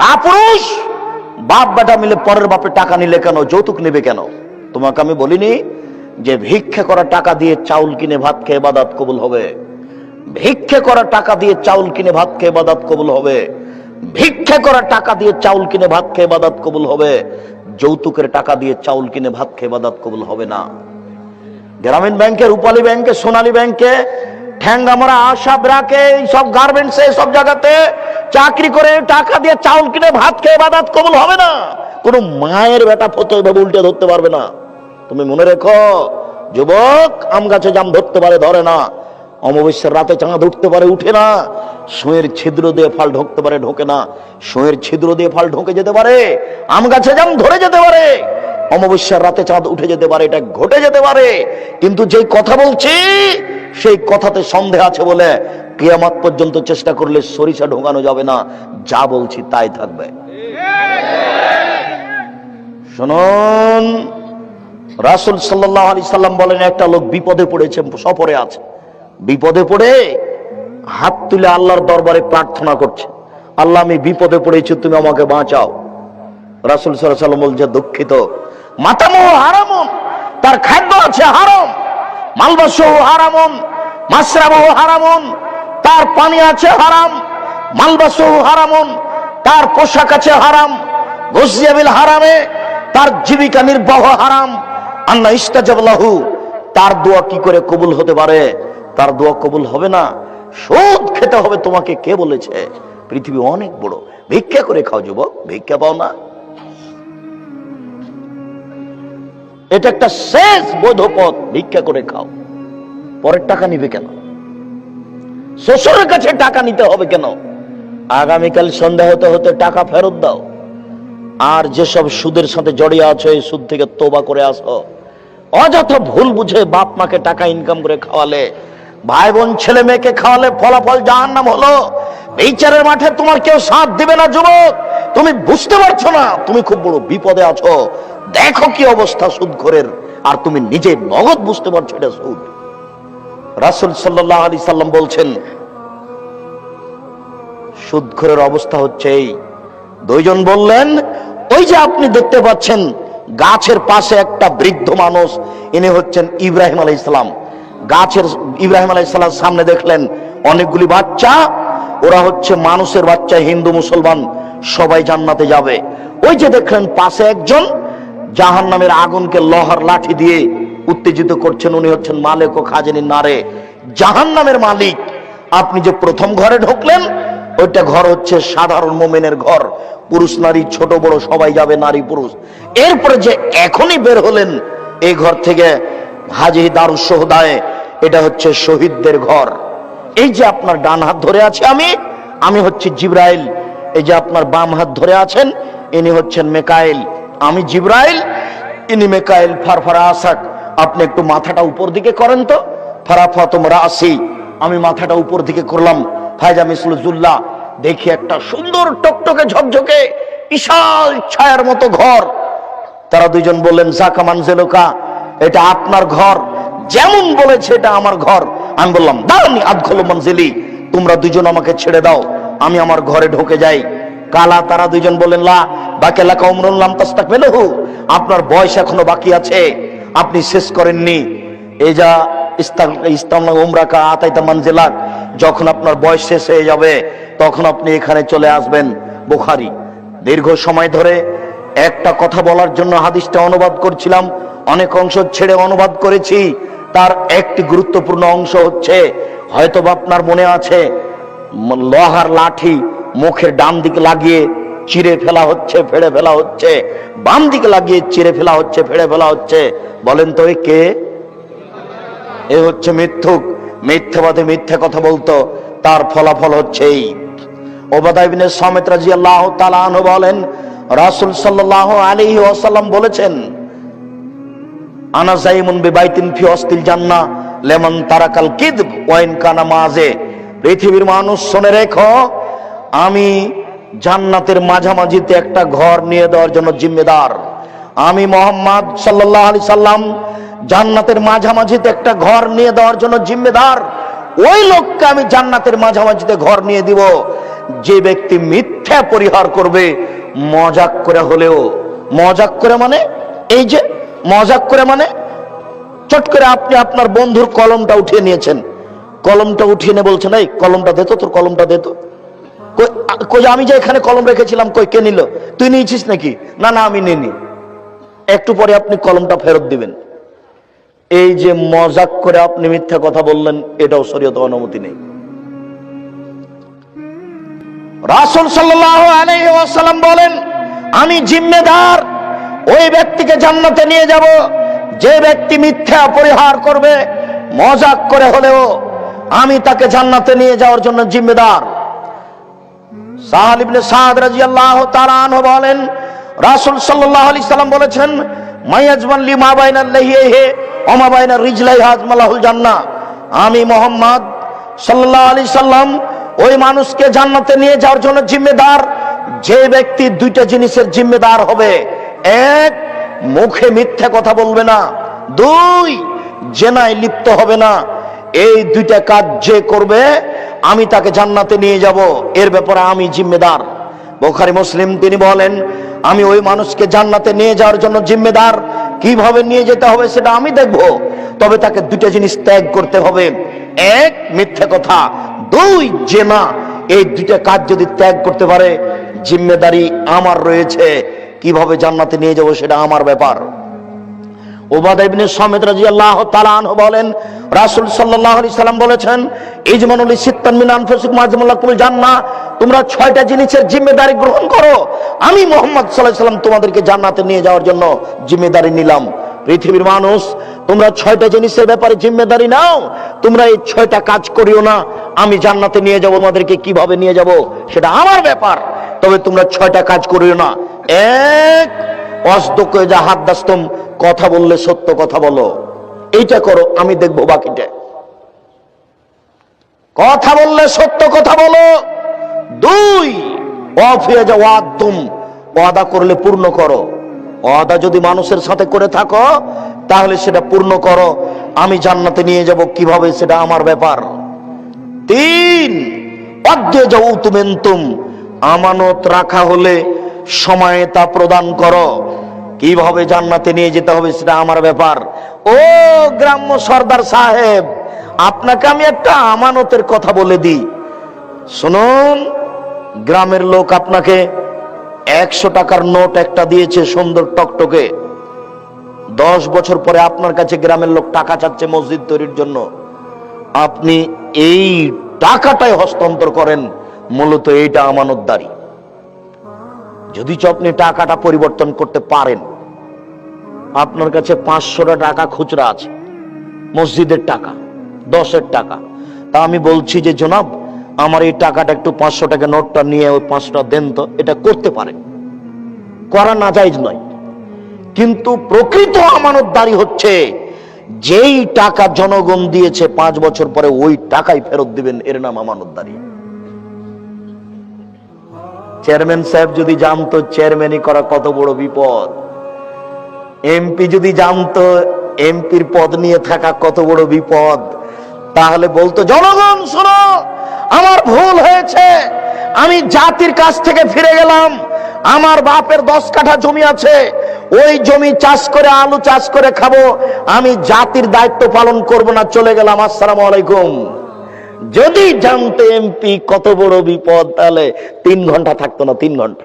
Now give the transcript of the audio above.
কাপুরুষ, বাপ বেটা মিলে পরের বাপে টাকা নিলে কেন, যৌতুক নেবে কেন? তোমাকে আমি বলিনি যে ভিক্ষে করা টাকা দিয়ে চাউল কিনে ভাত খেয়ে বাদাত কবুল হবে? ভিক্ষে করা টাকা দিয়ে চাউল কিনে ভাত খেয়ে বাদাত কবুল হবে? ভিক্ষে করা টাকা দিয়ে চাউল কিনে ভাত খেয়ে বাদাত কবুল হবে? যৌতুকের টাকা দিয়ে চাউল কিনে ভাত খেয়ে বাদাত কবুল হবে না। গ্রামীণ ব্যাংকে রূপালী ব্যাংকে সোনালী ব্যাংকে ঠ্যাঙ্গামরা আশা ব্রাকে সব গার্মেন্টসে সব জায়গাতে। চাকরি করে টাকা দিয়ে চাউল কিনে ভাত খেয়ে বাদাত কবুল হবে না। কোনো মায়ের বেটা ফতো এভাবে উল্টে ধরতে পারবে না। তুমি মনে রেখো, যুবক আম গাছে জাম ধরতে পারে, ধরে না। অমাবস্যার রাতে চাঁদ উঠতে পারে, উঠে না। সুয়ের ছিদ্র দিয়ে ফাল ঢোকতে পারে, ঢোকে না। সুয়ের ছিদ্র দিয়ে ফাল ঢোকে যেতে পারে, আম গাছে জাম ধরে যেতে পারে। অমাবস্যার রাতে চাঁদ উঠে যেতে পারে, এটা ঘটে যেতে পারে। কিন্তু যেই কথা বলছি সেই কথাতে সন্দেহ আছে বলে কিয়ামাত পর্যন্ত চেষ্টা করলে সরিষা ঢোকানো যাবে না। যা বলছি তাই থাকবে। শুনুন, রাসুল সাল্লাহ আলি সাল্লাম বলেন, একটা লোক বিপদে পড়েছে, সফরে আছে। বিপদে পড়ে হাত তুলে আল্লাহর দরবারে প্রার্থনা করছে। আল্লাহ, আমি বিপদে পড়েছি, তুমি আমাকে বাঁচাও। রাসুল সাল্লাম বলছে, দুঃখিত। মাতামহ হারামন, তার খাদ্য আছে হারাম, মালবাসহ হারামন তার পানি আছে হারাম, মালবাসহ হারামন, তার পোশাক আছে হারাম গসিয়াবিল হারামে, তার জীবিকা নির্বাহ হারাম। আল্লাহ ইস্তাজাবলাহু তার দোয়া কি করে কবুল হতে পারে? তার দোয়া কবুল হবে না? সুদ খেতে হবে তোমাকে কে বলেছে? পৃথিবী অনেক বড়। ভিক্ষা করে খাও যুবক, ভিক্ষা পাও না। এটা একটা শেষ বৈধ পথ ভিক্ষা করে খাও। পরের টাকা নিবে কেন? শ্বশুরের কাছে টাকা নিতে হবে কেন? আগামীকাল সন্ধ্যা হতে হতে টাকা ফেরত দাও। আর যেসব সুদের সাথে জড়িয়ে আছো, এই সুদ থেকে তোবা করে আসো। অযথা ভুল বুঝে বাপ মাকে টাকা ইনকাম করে খাওয়ালে ভাই বোন ছেলে মেয়েকে খাওয়ালে ফলাফল জাহান নাম হলো। বিচারের মাঠে তোমার কেউ সাথ দিবে না, যুবক। তুমি বুঝতে পারছ না, তুমি খুব বড় বিপদে আছো। দেখো কি অবস্থা সুদ ঘরের আর তুমি নিজে নগদ বুঝতে পারছ এটা সুদ। রাসুল সাল্লাহ আলি সাল্লাম বলছেন সুদখোরের অবস্থা হচ্ছে এই। দুইজন বললেন, ওই যে আপনি দেখতে পাচ্ছেন, গাছের পাশে একটা বৃদ্ধ মানুষ, ইনি হচ্ছেন ইব্রাহিম আলাই ইসলাম গাছের ইব্রাহিম আলাই ইসলাম সামনে দেখলেন, অনেকগুলি বাচ্চা, ওরা হচ্ছে মানুষের বাচ্চা, হিন্দু, মুসলমান, সবাই জান্নাতে যাবে। ওই যে দেখলেন, পাশে একজন জাহান নামের আগুনকে লোহার লাঠি দিয়ে উত্তেজিত করছেন, উনি হচ্ছেন মালিক ও খাজেনি নারে। জাহান নামের মালিক। আপনি যে প্রথম ঘরে ঢুকলেন, ওইটা ঘর হচ্ছে সাধারণ মোমেনের ঘর। পুরুষ, নারী, ছোট, বড়, সবাই যাবে নারী, পুরুষ। এরপরে যে এখনই বের হলেন, এই ঘর থেকে হাজি দারুস সোহদায়, এটা হচ্ছে শহীদদের ঘর। এই যে আপনার ডান হাত ধরে আছে আমি আমি হচ্ছে জিব্রাইল। এই যে আপনার বাম হাত ধরে আছেন, ইনি হচ্ছেন মেকাইল। আমি জিব্রাইল, ইনি মেকাইল ফারফারা আসাক। আপনি একটু মাথাটা উপর দিকে করেন তো। ফারাফা তোমরা আসি আমি মাথাটা উপর দিকে করলাম। ফায়জা মিসলুজুল্লাহ, দেখি একটা সুন্দর টকটকে ঝকঝকে বিশাল ছায়ার মতো ঘর। তারা দুইজন বললেন জাকামান জেলোকা এটা আপনার ঘর। যেমন বলেছে এটা আমার ঘর। আমি বললাম, দাঁড়ানি আধখলো মঞ্জিলি তোমরা দুজন আমাকে ছেড়ে দাও, আমি আমার ঘরে ঢুকে যাই। কালা, তারা দুইজন বললেন, লা বাকেলা কমরুল্লাম তাস্তাক আপনার বয়স এখনও বাকি আছে। আপনি শেষ করেননি। এই যা ইস্তাম উমরাকা আতাইতা মানজিলাক যখন আপনার বয়স শেষ হয়ে যাবে, তখন আপনি এখানে চলে আসবেন বুখারি। দীর্ঘ সময় ধরে একটা কথা বলার জন্য হাদিসটা অনুবাদ করছিলাম, অনেক অংশ ছেড়ে অনুবাদ করেছি, তার একটি গুরুত্বপূর্ণ অংশ হচ্ছে হয়তো আপনার মনে আছে লোহার লাঠি মুখের ডান দিকে লাগিয়ে চিরে ফেলা হচ্ছে, ফেড়ে ফেলা হচ্ছে। বাম দিকে লাগিয়ে চিরে ফেলা হচ্ছে, ফেড়ে ফেলা হচ্ছে। বলেন তো কে? এ হচ্ছে মিথ্যুক। মিথ্যাবাদে মিথ্যা কথা বলতো, তার ফলাফল হচ্ছে এই। ওবাদাইবিনের সমেত রাজি আল্লাহ তালাহ বলেন, রাসুল সাল্লাহ আলী ওয়াসাল্লাম বলেছেন, আনা জাইমুন বিবাইতিন ফি অস্তিল জান্না লেমন তারাকাল কিদ ওয়াইন কানা মাঝে পৃথিবীর মানুষ শুনে রেখো, আমি জান্নাতের মাঝামাঝিতে একটা ঘর নিয়ে দেওয়ার জন্য জিম্মেদার। আমি মোহাম্মদ সাল্লাহ আলি সাল্লাম জান্নাতের মাঝামাঝিতে একটা ঘর নিয়ে দেওয়ার জন্য জিম্মেদার। ওই লোককে আমি জান্নাতের মাঝামাঝিতে ঘর নিয়ে দিব। যে ব্যক্তি মিথ্যা পরিহার করবে, মজাক করে হলেও। মজাক করে মানে? এই যে, মজাক করে মানে? চট করে আপনি আপনার বন্ধুর কলমটা উঠিয়ে নিয়েছেন। কলমটা উঠিয়ে নিয়ে বলছেন, এই, কলমটা দে তোর কলমটা দে তো। কই আমি যে এখানে কলম রেখেছিলাম, কই, কে নিল? তুই নিয়েছিস নাকি? না না, আমি নিইনি। একটু পরে আপনি কলমটা ফেরত দিবেন। এই যে মজাক করে আপনি মিথ্যা কথা বললেন, এটাও শরীয়ত অনুমতি নেই। রাসুল সাল্লাম বলেন, আমি জিম্মেদার, ওই ব্যক্তিকে জান্নাতে নিয়ে যাব, যে ব্যক্তি মিথ্যা পরিহার করবে, মজাক করে হলেও আমি তাকে জান্নাতে নিয়ে যাওয়ার জন্য জিম্মেদার। সাহাল ইবনে সাদ বলেন, রাসূল সাল্লাল্লাহু আলাইহি সাল্লাম বলেছেন মায়াজমান লি মা বাইনাল লাহিহি ওয়া মা বাইনার রিজলাই হাজমালাহুল জান্নাহ। আমি মোহাম্মদ সাল্লাল্লাহু আলাইহি সাল্লাম ওই মানুষকে জান্নাতে নিয়ে যাওয়ার জন্য জিম্মেদার, যে ব্যক্তি দুইটা জিনিসের জিম্মেদার হবে। এক, মুখে মিথ্যা কথা বলবে না। দুই, জেনায় লিপ্ত হবে না। এই দুইটা কাজ যে করবে আমি তাকে জান্নাতে নিয়ে যাব। এর ব্যাপারে আমি জিম্মেদার। বোখারি মুসলিম তিনি বলেন, আমি ওই মানুষকে জান্নাতে নিয়ে যাওয়ার জন্য জিম্মেদার। কীভাবে নিয়ে যেতে হবে সেটা আমি দেখব। তবে তাকে দুইটা জিনিস ত্যাগ করতে হবে। এক, মিথ্যে কথা। দুই, জেনা। এই দুইটা কাজ যদি ত্যাগ করতে পারে, জিম্মেদারি আমার রয়েছে। কীভাবে জান্নাতে নিয়ে যাব সেটা আমার ব্যাপার। বলেন, রাসূল সাল্লাল্লাহু আলাইহি সাল্লাম বলেছেন, ইজমানুল সিত্তান মিন আনফুসিকুম আজমাল্লাকুল তোমরা ছয়টা জিনিসের জিম্মেদারি গ্রহণ করো। আমি মোহাম্মদ সাল্লাল্লাহু তোমাদেরকে জান্নাতে নিয়ে যাওয়ার জন্য জিম্মেদারি নিলাম। পৃথিবীর মানুষ, তোমরা ছয়টা জিনিসের ব্যাপারে জিম্মেদারি নাও, তোমরা এই ছয়টা কাজ করিও না। আমি জান্নাতে নিয়ে যাব, তোমাদেরকে কীভাবে নিয়ে যাব, সেটা আমার ব্যাপার। তবে তোমরা ছয়টা কাজ করিও না। এক অস্তকে যা হাত দাস্তম, কথা বললে সত্য কথা বলো। এইটা করো, আমি দেখব বাকিটা। কথা বললে সত্য কথা বলো। দুই অফিয়ে যা ওয়াদুম ওয়াদা করলে পূর্ণ করো। ওয়াদা যদি মানুষের সাথে করে থাকো, তাহলে সেটা পূর্ণ করো। আমি জান্নাতে নিয়ে যাব, কীভাবে সেটা আমার ব্যাপার। তিন অদ্যে যাও তুমেন্তুম আমানত রাখা হলে সময়ে তা প্রদান করো। কীভাবে জান্নাতে নিয়ে যেতে হবে সেটা আমার ব্যাপার। ও গ্রাম্য সর্দার সাহেব, আপনাকে আমি একটা আমানতের কথা বলে দিই। শুনুন, গ্রামের লোক আপনাকে একশো টাকার নোট একটা দিয়েছে সুন্দর টকটকে। দশ বছর পরে আপনার কাছে গ্রামের লোক টাকা চাচ্ছে মসজিদ তৈরির জন্য। আপনি এই টাকাটাই হস্তান্তর করেন। মূলত এইটা আমানতদারি। যদি আপনি টাকাটা পরিবর্তন করতে পারেন, আপনার কাছে পাঁচশোটা টাকা খুচরা আছে, মসজিদের টাকা, দশের টাকা। তা আমি বলছি যে, জনাব, আমার এই টাকাটা একটু পাঁচশো টাকা নোটটা নিয়ে ওই পাঁচটা দেন তো, এটা করতে পারেন। করা না যাইজ নয়। কিন্তু প্রকৃত আমানতদারি হচ্ছে, যেই টাকা জনগণ দিয়েছে পাঁচ বছর পরে ওই টাকাই ফেরত দিবেন, এর নাম আমানতদারি। চেয়ারম্যান সাহেব যদি জানতো চেয়ারম্যানই করা কত বড় বিপদ। এমপি যদি জানতো এমপির পদ নিয়ে থাকা কত বড় বিপদ, তাহলে বলতো, জনগণ, শোনো, আমার ভুল হয়েছে। আমি জাতির কাছ থেকে ফিরে গেলাম। আমার বাপের দশ কাঠা জমি আছে। ওই জমি চাষ করে, আলু চাষ করে খাব। আমি জাতির দায়িত্ব পালন করব না, চলে গেলাম। আসসালামু আলাইকুম। যদি জানতে এমপি কত বড় বিপদ তাহলে তিন ঘণ্টা থাকতো না তিন ঘণ্টা।